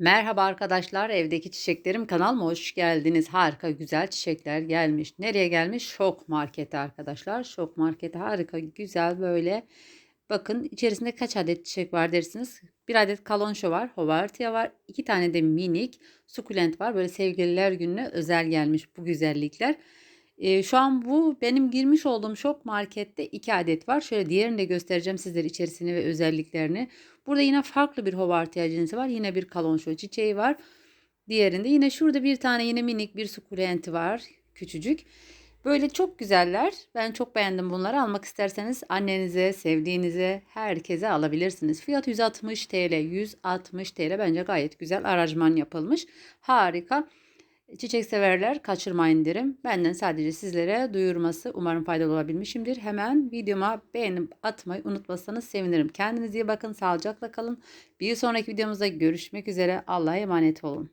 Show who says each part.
Speaker 1: Merhaba arkadaşlar, evdeki çiçeklerim kanalıma hoş geldiniz. Harika güzel çiçekler gelmiş. Nereye gelmiş? Şok Market'e arkadaşlar. Şok Market'e harika güzel böyle. Bakın içerisinde kaç adet çiçek var dersiniz. Bir adet kalonşo var, hovartia var. iki tane de minik sukulent var. Böyle sevgililer gününe özel gelmiş bu güzellikler. Ee, şu an bu benim girmiş olduğum şok markette iki adet var. Şöyle diğerini de göstereceğim sizlere içerisini ve özelliklerini. Burada yine farklı bir hovartia cinsi var. Yine bir kalonşo çiçeği var. Diğerinde yine şurada bir tane yine minik bir sukulenti var. Küçücük. Böyle çok güzeller. Ben çok beğendim bunları. Almak isterseniz annenize, sevdiğinize, herkese alabilirsiniz. Fiyat 160 TL. 160 TL bence gayet güzel aranjman yapılmış. Harika. Çiçek severler kaçırmayın derim. Benden sadece sizlere duyurması umarım faydalı olabilmişimdir. Hemen videoma beğenip atmayı unutmazsanız sevinirim. Kendinize iyi bakın. Sağlıcakla kalın. Bir sonraki videomuzda görüşmek üzere. Allah'a emanet olun.